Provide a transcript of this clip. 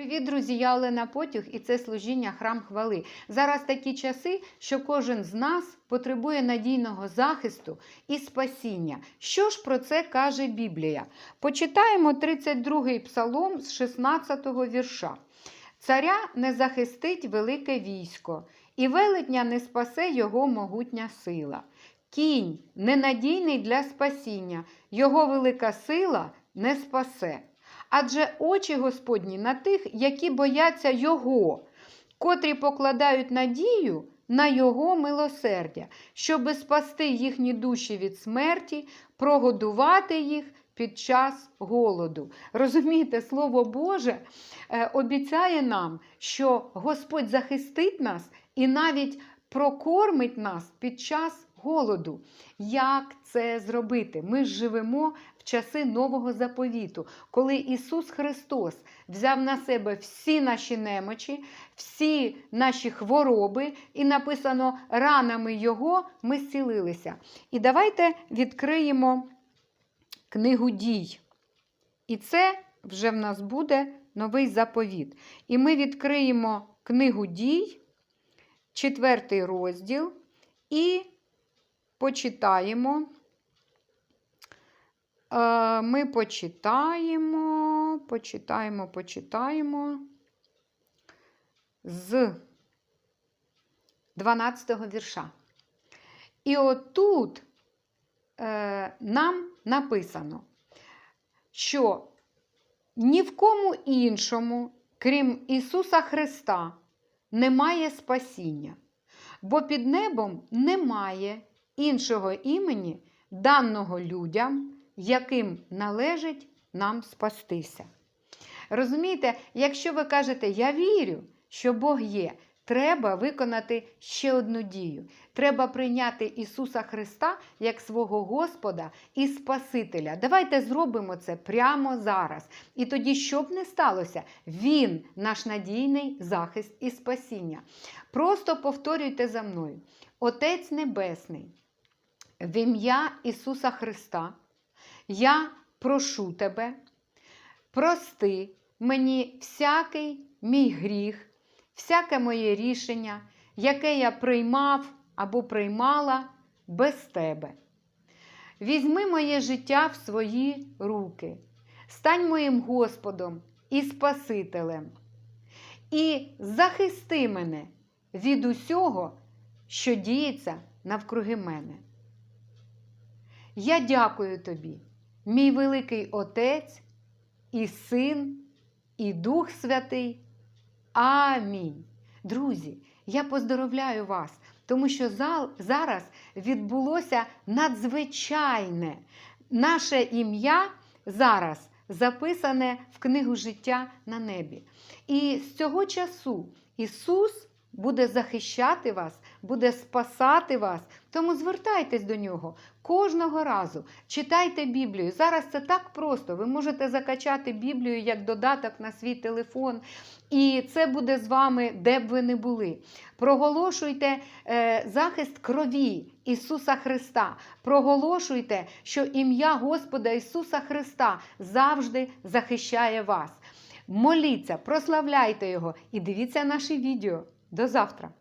Привіт, друзі! Я Олена Потюх і це служіння храм хвали. Зараз такі часи, що кожен з нас потребує надійного захисту і спасіння. Що ж про це каже Біблія? Почитаємо 32-й псалом з 16-го вірша. Царя не захистить велике військо, і велетня не спасе його могутня сила. Кінь ненадійний для спасіння, його велика сила не спасе. Адже очі Господні на тих, які бояться Його, котрі покладають надію на Його милосердя, щоби спасти їхні душі від смерті, прогодувати їх під час голоду. Розумієте, Слово Боже е, обіцяє нам, що Господь захистить нас і навіть прокормить нас під час голоду. Як це зробити? Ми живемо часи нового заповіту, коли Ісус Христос взяв на себе всі наші немочі, всі наші хвороби, і написано ранами Його ми зцілилися. І давайте відкриємо книгу дій. І це вже в нас буде новий заповіт. І ми відкриємо книгу дій, четвертий розділ, і почитаємо. Е, Ми почитаємо, почитаємо, почитаємо з 12-го вірша. І отут е, нам написано, що ні в кому іншому, крім Ісуса Христа, немає спасіння, бо під небом немає іншого імені, даного людям, яким належить нам спастися. Розумієте, якщо ви кажете, я вірю, що Бог є, треба виконати ще одну дію. Треба прийняти Ісуса Христа як свого Господа і Спасителя. Давайте зробимо це прямо зараз. І тоді, що б не сталося, Він наш надійний захист і спасіння. Просто повторюйте за мною: Отець Небесний, в ім'я Ісуса Христа, я прошу тебе, прости мені всякий мій гріх, всяке моє рішення, яке я приймав або приймала без тебе. Візьми моє життя в свої руки, стань моїм Господом і Спасителем, і захисти мене від усього, що діється навкруги мене. Я дякую тобі, мій великий Отець, і Син, і Дух Святий. Амінь. Друзі, я поздоровляю вас, тому що зараз відбулося надзвичайне. Наше ім'я зараз записане в книгу життя на небі. І з цього часу Ісус буде захищати вас, буде спасати вас. Тому звертайтесь до нього кожного разу. Читайте Біблію. Зараз це так просто. Ви можете закачати Біблію як додаток на свій телефон, і це буде з вами, де б ви не були. Проголошуйте е, захист крові Ісуса Христа. Проголошуйте, що ім'я Господа Ісуса Христа завжди захищає вас. Моліться, прославляйте Його і дивіться наші відео. До завтра!